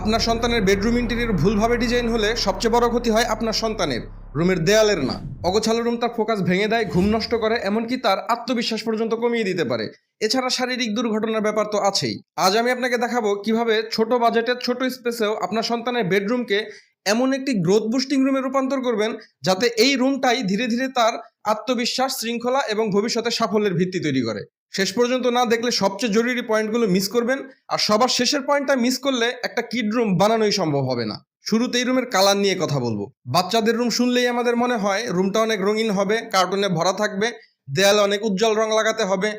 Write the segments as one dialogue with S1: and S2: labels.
S1: আপনার সন্তানের bedroom interior ভুলভাবে ডিজাইন হলে সবচেয়ে বড় ক্ষতি হয় আপনার সন্তানের। রুমের দেয়ালের না। অগোছালো রুম তার ফোকাস ভেঙে দেয়, ঘুম নষ্ট করে, এমনকি তার আত্মবিশ্বাস পর্যন্ত কমিয়ে দিতে পারে। এছাড়া শারীরিক দুর্ঘটনার ব্যাপার তো আছেই। আজ আমি আপনাকে দেখাবো কীভাবে ছোট বাজেটের ছোট স্পেসেও আপনার সন্তানের বেডরুমকে এমন একটি গ্রোথ বুস্টিং রুমে রূপান্তর করবেন, যাতে এই রুমটাই ধীরে ধীরে তার আত্মবিশ্বাস, শৃঙ্খলা এবং ভবিষ্যতে সাফল্যের ভিত্তি তৈরি করে। শেষ পর্যন্ত না দেখলে সবচেয়ে জরুরি পয়েন্টগুলো মিস করবেন। আর সবার শেষের পয়েন্টটা মিস করলে একটা কিড রুম বানানোই সম্ভব হবে না। শুরুতেই রুমের কালার নিয়ে কথা বলব। বাচ্চাদের রুম শুনলেই আমাদের মনে হয় রুমটা অনেক রঙিন হবে কার্টুনে ভরা থাকবে, দেয়ালে অনেক উজ্জ্বল রং লাগাতে হবে।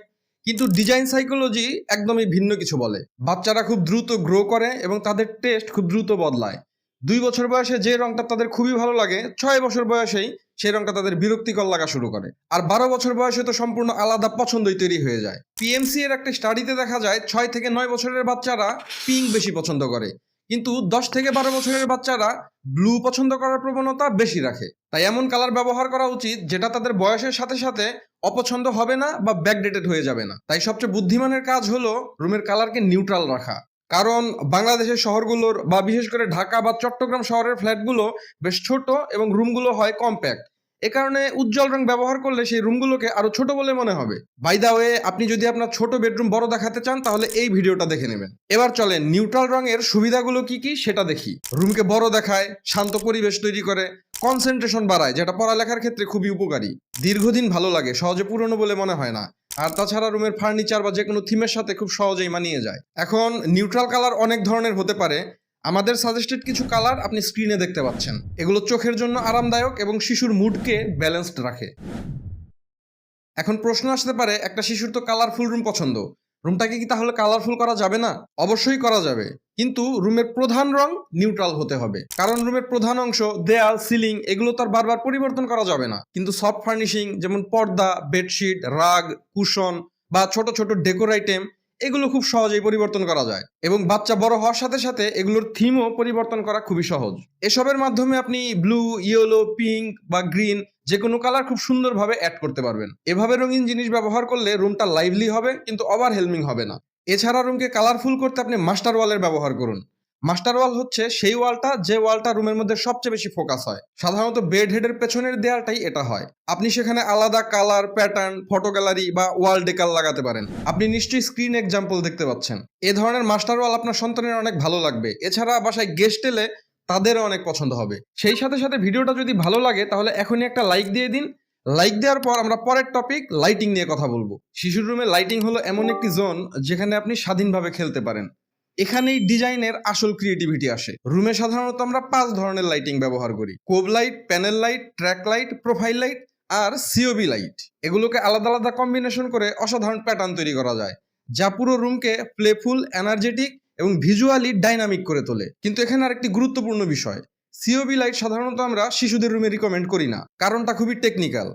S1: কিন্তু ডিজাইন সাইকোলজি একদমই ভিন্ন কিছু বলে। বাচ্চারা খুব দ্রুত গ্রো করে এবং তাদের টেস্ট খুব দ্রুত বদলায়। দুই বছর বয়সে যে রংটা তাদের খুবই ভালো লাগে, ছয় বছর বয়সেই সেই রংটা তাদের বিরক্তিকর লাগা শুরু করে। আর বারো বছর বয়সে তো সম্পূর্ণ আলাদা পছন্দই তৈরি হয়ে যায়। পিএমসি এর একটা স্টাডিতে দেখা যায়, ছয় থেকে নয় বছরের বাচ্চারা পিঙ্ক বেশি পছন্দ করে। কিন্তু দশ থেকে বারো বছরের বাচ্চারা ব্লু পছন্দ করার প্রবণতা বেশি রাখে। তাই এমন কালার ব্যবহার করা উচিত, যেটা তাদের বয়সের সাথে সাথে অপছন্দ হবে না বা ব্যাকডেটেড হয়ে যাবে না। তাই সবচেয়ে বুদ্ধিমানের কাজ হলো রুমের কালারকে নিউট্রাল রাখা। কারণ বাংলাদেশের শহরগুলোর বা বিশেষ করে ঢাকা বা চট্টগ্রাম শহরের ফ্ল্যাটগুলো বেশ ছোট এবং রুমগুলো হয় কম্প্যাক্ট। এ কারণে উজ্জ্বল রং ব্যবহার করলে সেই রুমগুলোকে আরও ছোট বলে মনে হবে। বাই দা ওয়ে আপনি যদি আপনার ছোট বেডরুম বড় দেখাতে চান, তাহলে এই ভিডিওটা দেখে নেবেন। এবার চলেন নিউট্রাল রঙের সুবিধাগুলো কি কি সেটা দেখি। রুমকে বড় দেখায়, শান্ত পরিবেশ তৈরি করে কনসেন্ট্রেশন বাড়ায়, যেটা পড়ালেখার ক্ষেত্রে খুবই উপকারী। দীর্ঘদিন ভালো লাগে, সহজে পুরনো বলে মনে হয় না। আর তাছাড়া রুমের ফার্নিচার বা যে কোনো থিমের সাথে খুব সহজেই মানিয়ে যায়। এখন নিউট্রাল কালার অনেক ধরনের হতে পারে। আমাদের সাজেস্টেড কিছু কালার আপনি স্ক্রিনে দেখতে পাচ্ছেন। এগুলো চোখের জন্য আরামদায়ক এবং শিশুর মুডকে ব্যালেন্সড রাখে। এখন প্রশ্ন আসতে পারে, একটা শিশুর তো কালারফুল রুম পছন্দ। রুমটাকে কি তাহলে কালারফুল করা যাবে না? অবশ্যই করা যাবে। কিন্তু রুমের প্রধান রং নিউট্রাল হতে হবে। কারণ রুমের প্রধান অংশ, দেয়াল সিলিং এগুলো তার বারবার পরিবর্তন করা যাবে না। কিন্তু সফট ফার্নিশিং যেমন পর্দা বেডশিট রাগ কুশন বা ছোট ছোট ডেকোর আইটেম এগুলো খুব সহজেই পরিবর্তন করা যায়। এবং বাচ্চা বড় হওয়ার সাথে সাথে এগুলোর থিমও পরিবর্তন করা খুবই সহজ। এসবের মাধ্যমে আপনি ব্লু ইয়েলো পিঙ্ক বা গ্রিন যে কোনো কালার খুব সুন্দরভাবে অ্যাড করতে পারবেন। এভাবে রঙিন জিনিস ব্যবহার করলে রুমটা লাইভলি হবে, কিন্তু ওভার হেলমিং হবে না। এছাড়া রুমকে কালারফুল করতে আপনি মাস্টার ওয়ালের ব্যবহার করুন। মাস্টার ওয়াল হচ্ছে সেই ওয়ালটা যে ওয়ালটা রুমের মধ্যে সবচেয়ে বেশি ফোকাস হয়। সাধারণত বেড হেডের পেছনের দেয়ালটাই এটা হয়। আপনি সেখানে আলাদা কালার প্যাটার্ন ফটো গ্যালারি বা ওয়াল ডেকাল লাগাতে পারেন। আপনি নিশ্চয়ই স্ক্রিন এক্সাম্পল দেখতে পাচ্ছেন। এ ধরনের মাস্টার ওয়াল আপনার সন্তানের অনেক ভালো লাগবে। এছাড়া বাসায় গেস্ট এলে তাদেরও অনেক পছন্দ হবে। সেই সাথে সাথে ভিডিওটা যদি ভালো লাগে, তাহলে এখনই একটা লাইক দিয়ে দিন। লাইক দেওয়ার পর আমরা পরের টপিক লাইটিং নিয়ে কথা বলব। শিশুর রুমে লাইটিং হলো এমন একটি জোন যেখানে আপনি স্বাধীনভাবে খেলতে পারেন। এখানেই ডিজাইনের আসল ক্রিয়েটিভিটি আসে। রুমে সাধারণত আমরা পাঁচ ধরনের লাইটিং ব্যবহার করি। COB light panel light track light profile light আর সিওবি লাইট এগুলোকে আলাদা আলাদা কম্বিনেশন করে অসাধারণ প্যাটার্ন তৈরি করা যায়। যা পুরো রুমকে প্লেফুল এনার্জেটিক এবং ভিজুয়ালি ডাইনামিক করে তোলে। কিন্তু এখানে আরেকটি গুরুত্বপূর্ণ বিষয়। সিওবি লাইট সাধারণত আমরা শিশুদের রুমে রিকমেন্ড করি না। কারণটা খুবই টেকনিক্যাল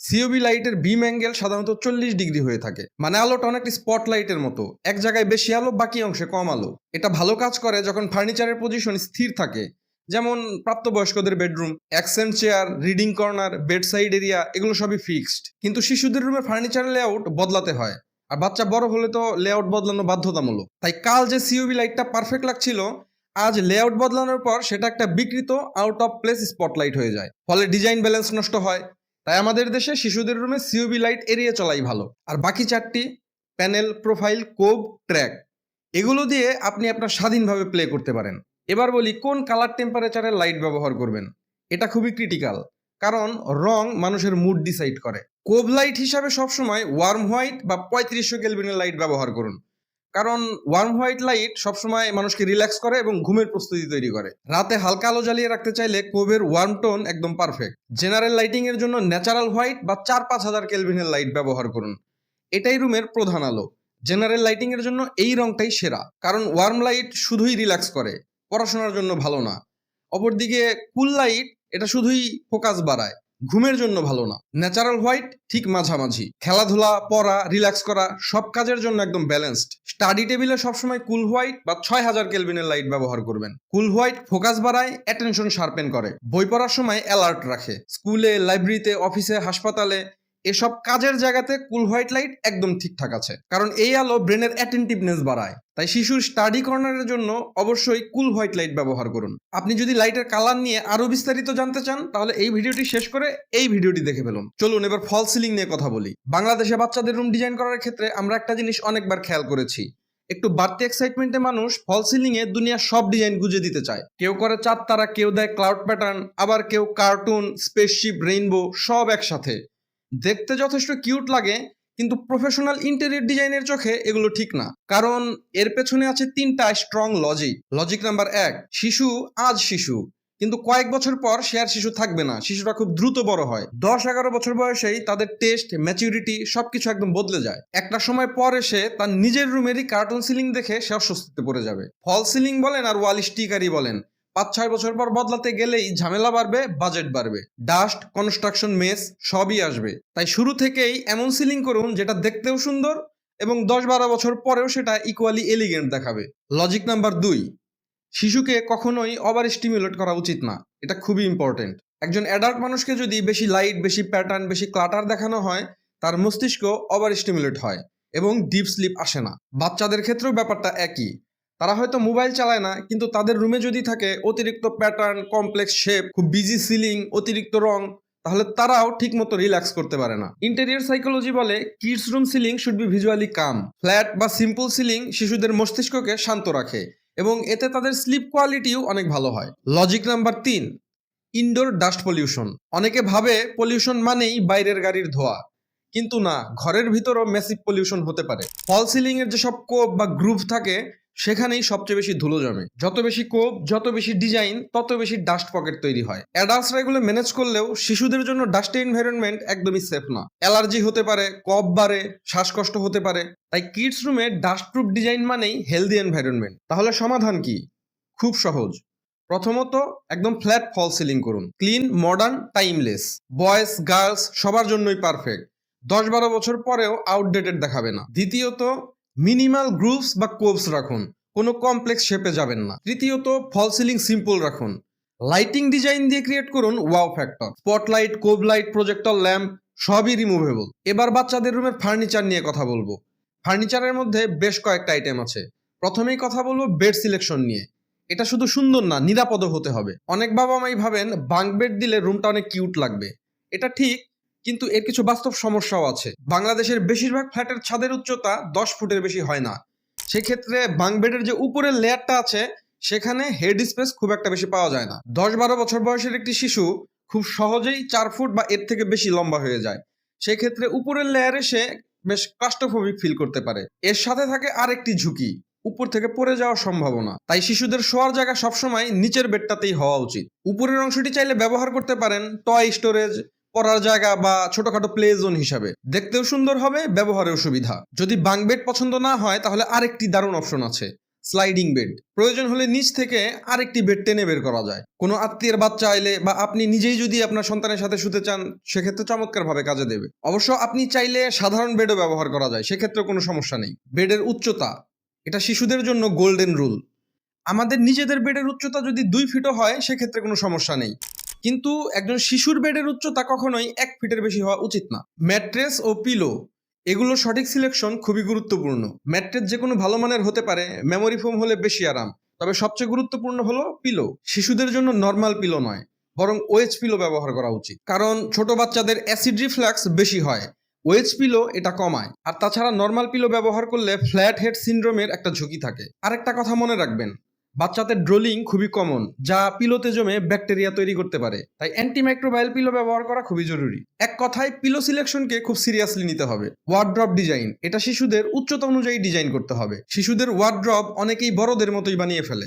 S1: সিওবি লাইটের বিম অ্যাঙ্গেল সাধারণত চল্লিশ ডিগ্রি হয়ে থাকে। মানে আলোটা অনেকটি স্পট লাইটের মতো। এক জায়গায় বেশি আলো, বাকি অংশে কম আলো। এটা ভালো কাজ করে যখন ফার্নিচারের পজিশন স্থির থাকে। যেমন প্রাপ্তবয়স্কদের bedroom accent chair reading corner bedside area এগুলো সবই ফিক্সড কিন্তু শিশুদের রুমে ফার্নিচারের লেআউট বদলাতে হয়। আর বাচ্চা বড় হলে তো লেআউট বদলানো বাধ্যতামূলক। তাই কাল যে সিওবি লাইটটা পারফেক্ট লাগছিল, আজ লেআউট বদলানোর পর সেটা একটা বিকৃত আউট অফ প্লেস স্পটলাইট হয়ে যায়। ফলে ডিজাইন ব্যালেন্স নষ্ট হয়। তাই আমাদের দেশে শিশুদের রুমে সিওবি লাইট এড়িয়ে চলাই ভালো। আর বাকি চারটি প্যানেল প্রোফাইল কোব ট্র্যাক এগুলো দিয়ে আপনি আপনার স্বাধীনভাবে প্লে করতে পারেন। এবার বলি কোন কালার টেম্পারেচারের লাইট ব্যবহার করবেন? এটা খুবই ক্রিটিক্যাল কারণ রং মানুষের মুড ডিসাইড করে। কোব লাইট হিসাবে সবসময় ওয়ার্ম হোয়াইট বা পঁয়ত্রিশশো কেলভিনের লাইট ব্যবহার করুন। কারণ ওয়ার্ম হোয়াইট লাইট সবসময় মানুষকে রিল্যাক্স করে এবং ঘুমের প্রস্তুতি তৈরি করে। রাতে হালকা আলো জ্বালিয়ে রাখতে চাইলে কোবের ওয়ার্ম টোন একদম পারফেক্ট। জেনারেল লাইটিং এর জন্য ন্যাচারাল হোয়াইট বা চার পাঁচ হাজার কেলভিনের লাইট ব্যবহার করুন। এটাই রুমের প্রধান আলো। জেনারেল লাইটিং এর জন্য এই রংটাই সেরা, কারণ ওয়ার্ম লাইট শুধুই রিল্যাক্স করে, পড়াশোনার জন্য ভালো না। অপরদিকে কুল লাইট, এটা শুধুই ফোকাস বাড়ায়। ঘুমের জন্য ভালো না। ন্যাচারাল হোয়াইট, ঠিক মাঝামাঝি। খেলাধুলা, পড়া, রিল্যাক্স করা, সব কাজের জন্য একদম ব্যালেন্সড। স্টাডি টেবিলে সবসময় কুল হোয়াইট বা ছয় হাজার কেলভিনের লাইট ব্যবহার করবেন। কুল হোয়াইট ফোকাস বাড়ায়, অ্যাটেনশন শার্পেন করে। বই পড়ার সময় অ্যালার্ট রাখে। স্কুলে, লাইব্রেরিতে, অফিসে, হাসপাতালে এসব কাজের জায়গাতে কুল হোয়াইট লাইট একদম ঠিকঠাক আছে। কারণ এই আলো ব্রেনের অ্যাটেন্টিভনেস বাড়ায়। তাই শিশুর স্টাডি কর্নারের জন্য অবশ্যই কুল হোয়াইট লাইট ব্যবহার করুন। আপনি যদি লাইটের কালার নিয়ে আরও বিস্তারিত জানতে চান, তাহলে এই ভিডিওটি শেষ করে এই ভিডিওটি দেখে ফেলুন। চলুন এবার ফল সিলিং নিয়ে কথা বলি। বাংলাদেশে বাচ্চাদের রুম ডিজাইন করার ক্ষেত্রে আমরা একটা জিনিস অনেকবার খেয়াল করেছি। একটু বাড়তি এক্সাইটমেন্টে মানুষ ফল সিলিং এ দুনিয়ার সব ডিজাইন গুজে দিতে চায়। কেউ করে চার তারা, কেউ দেয় ক্লাউড প্যাটার্ন আবার কেউ কার্টুন স্পেসশিপ রেইনবো সব একসাথে। দেখতে যথেষ্ট কিউট লাগে, কিন্তু প্রফেশনাল ইন্টেরিয়র ডিজাইনের চোখে এগুলো ঠিক না। কারণ এর পেছনে আছে তিনটা স্ট্রং লজিক লজিক নাম্বার এক, শিশু, আজ শিশু। কিন্তু কয়েক বছর পর সে আর শিশু থাকবে না, শিশুরা খুব দ্রুত বড় হয়। দশ এগারো বছর বয়সেই তাদের টেস্ট ম্যাচুরিটি সবকিছু একদম বদলে যায়। একটা সময় পর এসে তার নিজের রুমেরই কার্টুন সিলিং দেখে সে অস্বস্তিতে পড়ে যাবে। ফল সিলিং বলেন আর ওয়াল স্টিকারই বলেন। পাঁচ ছয় বছর পর বদলাতে গেলেই ঝামেলা বাড়বে বাজেট বাড়বে। ডাস্ট কনস্ট্রাকশন মেস সবই আসবে। তাই শুরু থেকেই এমন সিলিং করুন যেটা দেখতেও সুন্দর এবং দশ বারো বছর পরেও সেটা ইকুয়ালি এলিগেন্ট দেখাবে। লজিক নাম্বার দুই, শিশুকে কখনোই ওভার স্টিমুলেট করা উচিত না। এটা খুবই ইম্পর্টেন্ট একজন অ্যাডাল্ট মানুষকে যদি বেশি লাইট বেশি প্যাটার্ন বেশি ক্লাটার দেখানো হয়, তার মস্তিষ্ক ওভার স্টিমুলেট হয় এবং ডিপ স্লিপ আসে না। বাচ্চাদের ক্ষেত্রেও ব্যাপারটা একই। তারা হয়তো মোবাইল চালায় না, কিন্তু তাদের রুমে যদি থাকে অতিরিক্ত প্যাটার্ন কমপ্লেক্স শেপ খুব বিজি সিলিং অতিরিক্ত রং, তাহলে তারাও ঠিকমতো রিল্যাক্স করতে পারে না। ইন্টেরিয়র সাইকোলজি বলে kids room ceiling should be visually calm flat বা সিম্পল সিলিং শিশুদের মস্তিষ্ককে শান্ত রাখে এবং এতে তাদের স্লিপ কোয়ালিটিও অনেক ভালো হয়। লজিক নাম্বার তিন ইনডোর ডাস্ট পলিউশন অনেকে ভাবে পলিউশন মানেই বাইরের গাড়ির ধোয়া, কিন্তু না, ঘরের ভিতরও মেসিভ পলিউশন হতে পারে। ফল সিলিং এর যেসব কোপ বা গ্রুভ থাকে সেখানেই সবচেয়ে বেশি ধুলো জমে। যত বেশি কোপ, যত বেশি ডিজাইন, তত বেশি ডাস্ট পকেট তৈরি হয়। অ্যাডাল্টসরা এগুলো ম্যানেজ করলেও শিশুদের জন্য ডাস্টি এনভায়রনমেন্ট একদমই সেফ না অ্যালার্জি হতে পারে, কফ বাড়ে, শ্বাসকষ্ট হতে পারে। তাই কিডস রুমে ডাস্ট প্রুফ ডিজাইন মানেই হেলদি এনভায়রনমেন্ট। তাহলে সমাধান কি? খুব সহজ। প্রথমত, একদম ফ্ল্যাট ফল সিলিং করুন। Clean, modern, timeless. Boys, girls, সবার জন্যই পারফেক্ট। দশ বারো বছর পরেও আউটডেটেড দেখাবে না। দ্বিতীয়ত মিনিমাল গ্রুপস বা কোবস রাখুন। কোনো কমপ্লেক্স শেপে যাবেন না। তৃতীয়ত ফল সিলিং সিম্পল রাখুন। লাইটিং ডিজাইন দিয়ে ক্রিয়েট করুন wow factor spotlight COB light projector lamp সবই রিমুভেবল এবার বাচ্চাদের রুমের ফার্নিচার নিয়ে কথা বলব। ফার্নিচারের মধ্যে বেশ কয়েকটা আইটেম আছে। প্রথমেই কথা বলব বেড সিলেকশন নিয়ে। এটা শুধু সুন্দর না, নিরাপদও হতে হবে। অনেক বাবা মাই ভাবেন বাঙ্ক বেড দিলে রুমটা অনেক কিউট লাগবে। এটা ঠিক কিন্তু এর কিছু বাস্তব সমস্যাও আছে। বাংলাদেশের বেশিরভাগ ফ্ল্যাটের ছাদের উচ্চতা দশ ফুটের বেশি হয় না। সেক্ষেত্রে বাংবেডের যে উপরের লেয়ারটা আছে, সেখানে হেড স্পেস খুব একটা বেশি পাওয়া যায় না। দশ বারো বছর বয়সের একটি শিশু খুব সহজেই চার ফুট বা এর থেকে বেশি লম্বা হয়ে যায়। সেক্ষেত্রে উপরের লেয়ারে সে বেশ ক্লাস্টোফোবিক ফিল করতে পারে। এর সাথে থাকে আরেকটি ঝুঁকি, উপর থেকে পড়ে যাওয়ার সম্ভাবনা। তাই শিশুদের শোয়ার জায়গা সবসময় নিচের বেডটাতেই হওয়া উচিত। উপরের অংশটি চাইলে ব্যবহার করতে পারেন টয় স্টোরেজ পড়ার জায়গা বা ছোটখাটো প্লে জোন হিসাবে। দেখতেও সুন্দর হবে, ব্যবহারেও সুবিধা। যদি বাং বেড পছন্দ না হয়, তাহলে আরেকটি দারুণ অপশন আছে স্লাইডিং বেড প্রয়োজন হলে নিচ থেকে আরেকটি বেড টেনে বের করা যায়। কোনো আত্মীয়ের বাচ্চা এলে বা আপনি নিজেই যদি আপনার সন্তানের সাথে শুতে চান, সেক্ষেত্রে চমৎকার ভাবে কাজে দেবে। অবশ্য আপনি চাইলে সাধারণ বেডও ব্যবহার করা যায় সেক্ষেত্রে কোনো সমস্যা নেই। বেডের উচ্চতা, এটা শিশুদের জন্য গোল্ডেন রুল আমাদের নিজেদের বেডের উচ্চতা যদি দুই ফিটও হয়, সেক্ষেত্রে কোনো সমস্যা নেই। কিন্তু একজন শিশুর বেডের উচ্চতা কখনোই এক ফিটের বেশি হওয়া উচিত না। ম্যাট্রেস ও পিলো, এগুলো সঠিক সিলেকশন খুবই গুরুত্বপূর্ণ। ম্যাট্রেস যে কোনো ভালো মানের হতে পারে মেমোরি ফোম হলে বেশি আরাম। তবে সবচেয়ে গুরুত্বপূর্ণ হলো পিলো। শিশুদের জন্য নর্মাল পিলো নয়, বরং ওয়েজ পিলো ব্যবহার করা উচিত। কারণ ছোট বাচ্চাদের অ্যাসিড রিফ্লাক্স বেশি হয় ওয়েজ পিলো এটা কমায়। আর তাছাড়া নর্মাল পিলো ব্যবহার করলে ফ্ল্যাট হেড সিন্ড্রোমের একটা ঝুঁকি থাকে। আরেকটা কথা মনে রাখবেন বাচ্চাদের ড্রোলিং খুবই কমন যা পিলোতে জমে ব্যাকটেরিয়া তৈরি করতে পারে। তাই অ্যান্টিমাইক্রোবায়াল পিলো ব্যবহার করা খুবই জরুরি। এক কথায়, পিলো সিলেকশনকে খুব সিরিয়াসলি নিতে হবে। ওয়ার্ড্রপ ডিজাইন এটা শিশুদের উচ্চতা অনুযায়ী ডিজাইন করতে হবে। শিশুদের ওয়ার্ড্রপ অনেকেই বড়দের মতোই বানিয়ে ফেলে।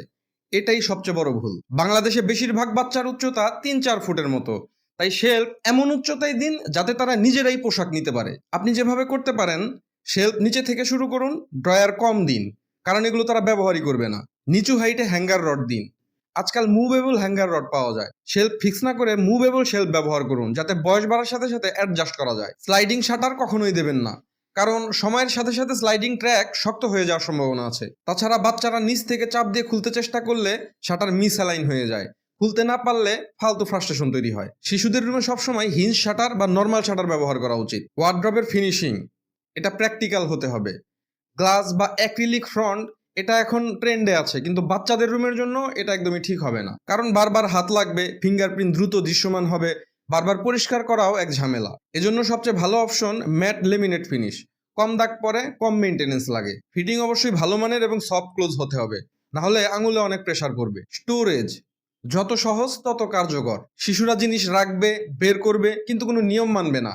S1: এটাই সবচেয়ে বড় ভুল। বাংলাদেশে বেশিরভাগ বাচ্চার উচ্চতা তিন চার ফুটের মতো। তাই শেল্ফ এমন উচ্চতায় দিন যাতে তারা নিজেরাই পোশাক নিতে পারে। আপনি যেভাবে করতে পারেন শেল্ফ নিচে থেকে শুরু করুন ড্রয়ার কম দিন। কারণ এগুলো তারা ব্যবহারই করবে না। নিচু হাইটে হ্যাঙ্গার রড দিন। আজকাল মুভেবল হ্যাঙ্গার রড পাওয়া যায়। শেলফ ফিক্স না করে মুভেবল শেলফ ব্যবহার করুন, যাতে বয়স বাড়ার সাথে সাথে অ্যাডজাস্ট করা যায়। স্লাইডিং শাটার কখনোই দেবেন না। কারণ সময়ের সাথে সাথে স্লাইডিং ট্র্যাক শক্ত হয়ে যাওয়ার সম্ভাবনা আছে। তাছাড়া বাচ্চারা নিচ থেকে চাপ দিয়ে খুলতে চেষ্টা করলে শাটার মিস অ্যালাইন হয়ে যায়। খুলতে না পারলে ফালতু ফ্রাস্ট্রেশন তৈরি হয়। শিশুদের রুমে সবসময় হিঞ্জ শাটার বা নর্মাল শাটার ব্যবহার করা উচিত। ওয়ার্ড্রপের ফিনিশিং এটা প্র্যাকটিক্যাল হতে হবে। গ্লাস বা অ্যাক্রিলিক ফ্রন্ট, এটা এখন ট্রেন্ডে আছে, কিন্তু বাচ্চাদের রুমের জন্য এটা একদমই ঠিক হবে না। কারণ বারবার হাত লাগবে, ফিঙ্গারপ্রিন্ট দ্রুত দৃশ্যমান হবে, বারবার পরিষ্কার করাও এক ঝামেলা। এজন্য সবচেয়ে ভালো অপশন ম্যাট লেমিনেট ফিনিশ। কম দাগ পরে কম মেনটেনেন্স লাগে। ফিটিং অবশ্যই ভালো মানের এবং সফট ক্লোজ হতে হবে না হলে আঙুলে অনেক প্রেশার পড়বে। স্টোরেজ, যত সহজ তত কার্যকর। শিশুরা জিনিস রাখবে, বের করবে, কিন্তু কোনো নিয়ম মানবে না।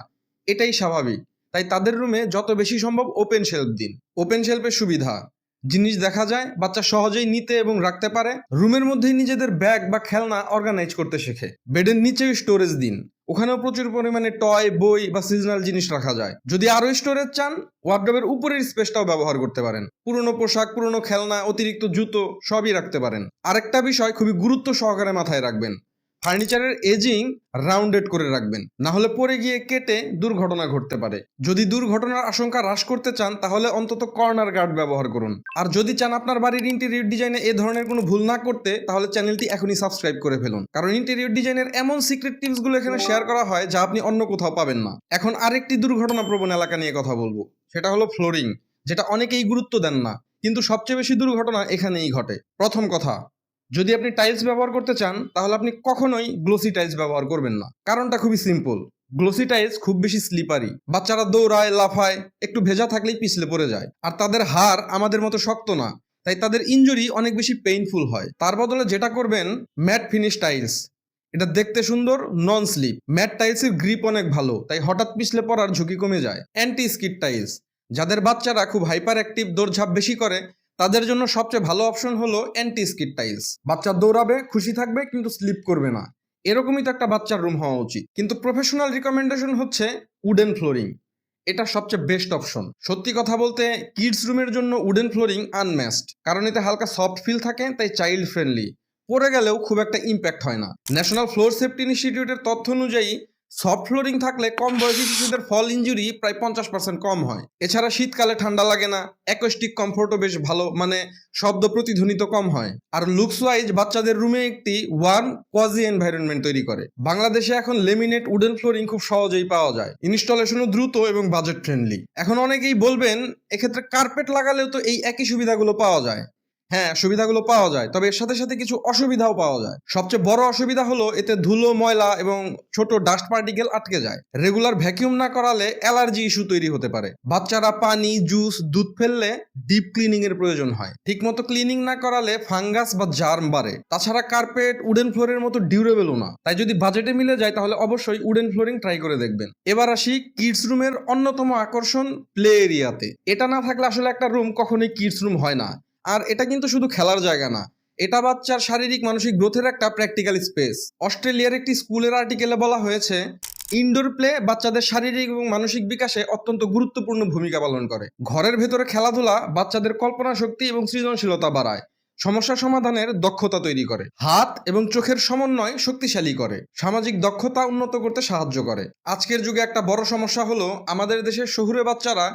S1: এটাই স্বাভাবিক। তাই তাদের রুমে যত বেশি সম্ভব ওপেন শেলফ দিন। ওপেন শেলফের সুবিধা, জিনিস দেখা যায়, বাচ্চা সহজেই নিতে এবং রাখতে পারে। রুমের মধ্যেই নিজেদের ব্যাগ বা খেলনা অর্গানাইজ করতে শেখে। বেডের নিচেও স্টোরেজ দিন। ওখানেও প্রচুর পরিমাণে টয় বই বা সিজনাল জিনিস রাখা যায়। যদি আরও স্টোরেজ চান ওয়ার্ড্রবের উপরের স্পেসটাও ব্যবহার করতে পারেন। পুরনো পোশাক, পুরনো খেলনা, অতিরিক্ত জুতো সবই রাখতে পারেন। আরেকটা বিষয় খুবই গুরুত্ব সহকারে মাথায় রাখবেন। ফার্নিচারের এজিং রাউন্ডেড করে রাখবেন। না হলে পরে গিয়ে কেটে দুর্ঘটনা ঘটতে পারে। যদি দুর্ঘটনার আশঙ্কা হ্রাস করতে চান, তাহলে অন্তত কর্নার গার্ড ব্যবহার করুন। আর যদি চান আপনার বাড়ির ইন্টেরিয়র ডিজাইনে এ ধরনের কোনো ভুল না করতে, তাহলে চ্যানেলটি এখনই সাবস্ক্রাইব করে ফেলুন। কারণ ইন্টেরিয়র ডিজাইনের এমন সিক্রেট টিপসগুলো এখানে শেয়ার করা হয়, যা আপনি অন্য কোথাও পাবেন না। এখন আরেকটি দুর্ঘটনা প্রবণ এলাকা নিয়ে কথা বলব। সেটা হলো ফ্লোরিং যেটা অনেকেই গুরুত্ব দেন না। কিন্তু সবচেয়ে বেশি দুর্ঘটনা এখানেই ঘটে। প্রথম কথা যদি আপনি টাইলস ব্যবহার করতে চান, তাহলে আপনি কখনোই গ্লোসি টাইলস ব্যবহার করবেন না। কারণটা খুবই সিম্পল গ্লোসি টাইলস খুব বেশি স্লিপারি বাচ্চারা দৌড়ায়, লাফায়, একটু ভেজা থাকলেই পিছলে পড়ে যায়। আর তাদের হাড় আমাদের মতো শক্ত না, তাই তাদের ইনজুরি অনেক বেশি পেইনফুল হয়। তার বদলে যেটা করবেন ম্যাট ফিনিশ টাইলস এটা দেখতে সুন্দর নন স্লিপ ম্যাট টাইলসের গ্রিপ অনেক ভালো, তাই হঠাৎ পিছলে পড়ার ঝুঁকি কমে যায়। অ্যান্টি স্কিড টাইলস যাদের বাচ্চারা খুব হাইপার অ্যাক্টিভ দৌড়ঝাঁপ বেশি করে তাদের জন্য সবচেয়ে ভালো অপশন হলো অ্যান্টি স্কিড টাইলস বাচ্চা দৌড়াবে, খুশি থাকবে, কিন্তু স্লিপ করবে না। এরকমই তো একটা বাচ্চার রুম হওয়া উচিত। কিন্তু প্রফেশনাল রিকমেন্ডেশন হচ্ছে উডেন ফ্লোরিং এটা সবচেয়ে বেস্ট অপশন সত্যি কথা বলতে কিডস রুমের জন্য উডেন ফ্লোরিং আনম্যাস্ট কারণ এতে হালকা সফট ফিল থাকে, তাই চাইল্ড ফ্রেন্ডলি পরে গেলেও খুব একটা ইম্প্যাক্ট হয় না। ন্যাশনাল ফ্লোর সেফটি ইনস্টিটিউটের তথ্য অনুযায়ী সফট ফ্লোরিং থাকলে কম বয়সী শিশুদের ফল ইঞ্জুরি প্রায় পঞ্চাশ পার্সেন্ট কম হয়। এছাড়া শীতকালে ঠান্ডা লাগে না অ্যাকোস্টিক কমফোর্টও বেশ ভালো মানে শব্দ প্রতিধ্বনিত কম হয়। আর লুকস ওয়াইজ বাচ্চাদের রুমে একটি ওয়ার্ম কোয়াজি এনভায়রনমেন্ট তৈরি করে। বাংলাদেশে এখন লেমিনেট উডেন ফ্লোরিং খুব সহজেই পাওয়া যায়। ইনস্টলেশনও দ্রুত এবং বাজেট ফ্রেন্ডলি এখন অনেকেই বলবেন, এক্ষেত্রে কার্পেট লাগালেও তো এই একই সুবিধাগুলো পাওয়া যায়। হ্যাঁ সুবিধাগুলো পাওয়া যায়। তবে এর সাথে সাথে কিছু অসুবিধাও পাওয়া যায়। সবচেয়ে বড় অসুবিধা হলো এতে ধুলো, ময়লা এবং ছোট ডাস্ট পার্টিকেল আটকে যায়। রেগুলার ভ্যাকিউম না করালে অ্যালার্জি ইস্যু তৈরি হতে পারে। বাচ্চারা পানি জুস দুধ ফেললে ডিপ ক্লিনিং এর প্রয়োজন হয়। ঠিকমতো ক্লিনিং না করালে ফাঙ্গাস বা জার্ম বাড়ে। তাছাড়া কার্পেট উডেন ফ্লোরের মতো ডিউরেবলও না। তাই যদি বাজেটে মিলে যায়, তাহলে অবশ্যই উডেন ফ্লোরিং ট্রাই করে দেখবেন। এবার আসি কিডস রুমের অন্যতম আকর্ষণ প্লে এরিয়াতে এটা না থাকলে আসলে একটা রুম কখনোই কিডস রুম হয় না। আর এটা কিন্তু শুধু খেলার জায়গা না, এটা বাচ্চার শারীরিক, মানসিক গ্রোথের একটা প্র্যাকটিক্যাল স্পেস অস্ট্রেলিয়ার একটি স্কুলের আর্টিকেলে বলা হয়েছে ইনডোর প্লে বাচ্চাদের শারীরিক এবং মানসিক বিকাশে অত্যন্ত গুরুত্বপূর্ণ ভূমিকা পালন করে। ঘরের ভেতরে খেলাধুলা বাচ্চাদের কল্পনা শক্তি এবং সৃজনশীলতা বাড়ায়, সমস্যা সমাধানের দক্ষতা তৈরি করে, হাত এবং চোখের সমন্বয় শক্তিশালী করে, সামাজিক দক্ষতা উন্নত করতে সাহায্য করে। আজকের যুগে একটা বড় সমস্যা হলো, আমাদের দেশের শহুরে বাচ্চারা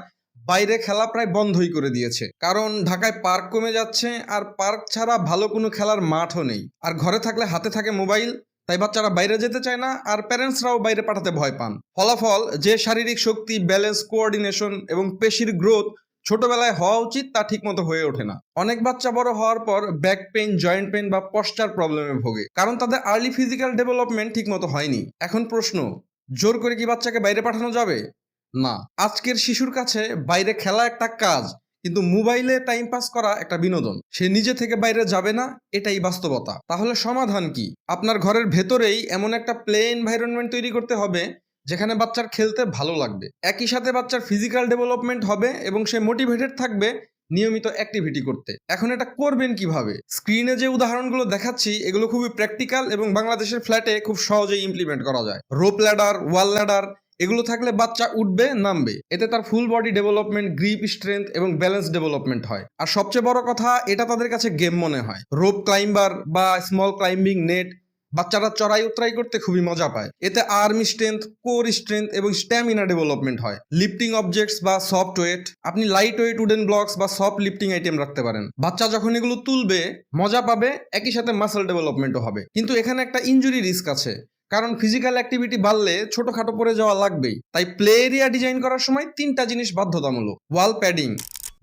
S1: বাইরে খেলা প্রায় বন্ধই করে দিয়েছে। কারণ ঢাকায় পার্ক কমে যাচ্ছে আর পার্ক ছাড়া ভালো কোনো খেলার মাঠও নেই। আর ঘরে থাকলে হাতে থাকে মোবাইল, তাই বাচ্চারা বাইরে যেতে চায় না আর প্যারেন্টসরাও বাইরে পাঠাতে ভয় পান। ফলাফল, যে শারীরিক শক্তি ব্যালেন্স কোঅর্ডিনেশন এবং পেশির গ্রোথ ছোটবেলায় হওয়া উচিত তা ঠিকমতো হয়ে ওঠে না। অনেক বাচ্চা বড় হওয়ার পর ব্যাক পেইন জয়েন্ট পেইন বা পশ্চার প্রবলেমে ভোগে। কারণ তাদের আর্লি ফিজিক্যাল ডেভেলপমেন্ট ঠিকমতো হয়নি। এখন প্রশ্ন, জোর করে কি বাচ্চাকে বাইরে পাঠানো যাবে? না। আজকের শিশুর কাছে বাইরে খেলা একটা কাজ, কিন্তু মোবাইলে টাইম পাস করা একটা বিনোদন। সে নিজে থেকে বাইরে যাবে না, এটাই বাস্তবতা। তাহলে সমাধান কি? আপনার ঘরের ভেতরেই এমন একটা প্লে এনভায়রনমেন্ট তৈরি করতে হবে, যেখানে বাচ্চার খেলতে ভালো লাগবে। একই সাথে বাচ্চার ফিজিক্যাল ডেভেলপমেন্ট হবে এবং সে মোটিভেটেড থাকবে নিয়মিত অ্যাক্টিভিটি করতে। এখন এটা করবেন কীভাবে? স্ক্রিনে যে উদাহরণগুলো দেখাচ্ছি, এগুলো খুবই প্র্যাকটিক্যাল এবং বাংলাদেশের ফ্ল্যাটে খুব সহজেই ইমপ্লিমেন্ট করা যায়। রোপ ল্যাডার ওয়াল ল্যাডার এগুলো থাকলে বাচ্চা উঠবে, নামবে। এতে তার full body development grip strength এবং ব্যালেন্স ডেভেলপমেন্ট হয়। আর সবচেয়ে বড় কথা, এটা তাদের কাছে গেম মনে হয়। রোপ ক্লাইম্বার বা স্মল ক্লাইম্বিং নেট বাচ্চারা চড়াই উতরাই করতে খুবই মজা পায়। এতে আর্মি স্ট্রেংথ কোর স্ট্রেংথ এবং স্ট্যামিনা ডেভেলপমেন্ট হয়। লিফটিং অবজেক্টস বা সফট ওয়েট আপনি লাইট ওয়েট উডেন ব্লকস বা সফট লিফটিং আইটেম রাখতে পারেন। বাচ্চা যখন এগুলো তুলবে, মজা পাবে, একই সাথে মাসেল ডেভেলপমেন্টও হবে। কিন্তু এখানে একটা ইনজুরি রিস্ক আছে। কারণ ফিজিক্যাল অ্যাক্টিভিটি বাড়লে ছোটখাটো পরে যাওয়া লাগবেই। তাই প্লে এরিয়া ডিজাইন করার সময় তিনটা জিনিস বাধ্যতামূলক। ওয়াল প্যাডিং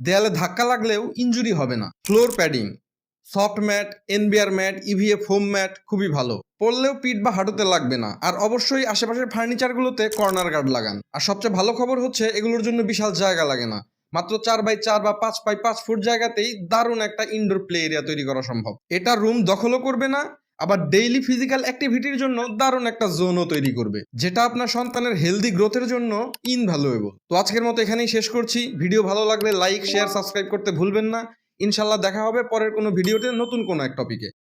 S1: দেয়ালে ধাক্কা লাগলেও ইনজুরি হবে না। Floor padding soft mat NBR mat EVA foam mat খুবই ভালো। পড়লেও পিঠ বা হাঁটুতে লাগবে না। আর অবশ্যই আশেপাশের ফার্নিচারগুলোতে কর্নার গার্ড লাগান। আর সবচেয়ে ভালো খবর হচ্ছে এগুলোর জন্য বিশাল জায়গা লাগে না। মাত্র চার বাই চার বা পাঁচ বাই পাঁচ ফুট জায়গাতেই দারুণ একটা ইনডোর প্লে এরিয়া তৈরি করা সম্ভব। এটা রুম দখলও করবে না আবার ডেইলি ফিজিক্যাল অ্যাক্টিভিটির জন্য দারুণ একটা জোনও তৈরি করবে, যেটা আপনার সন্তানের হেলদি গ্রোথের জন্য ইনভ্যালুয়েবল তো আজকের মতো এখানেই শেষ করছি। ভিডিও ভালো লাগলে লাইক শেয়ার সাবস্ক্রাইব করতে ভুলবেন না। ইনশাল্লাহ দেখা হবে পরের কোনো ভিডিওতে নতুন কোনো এক টপিকে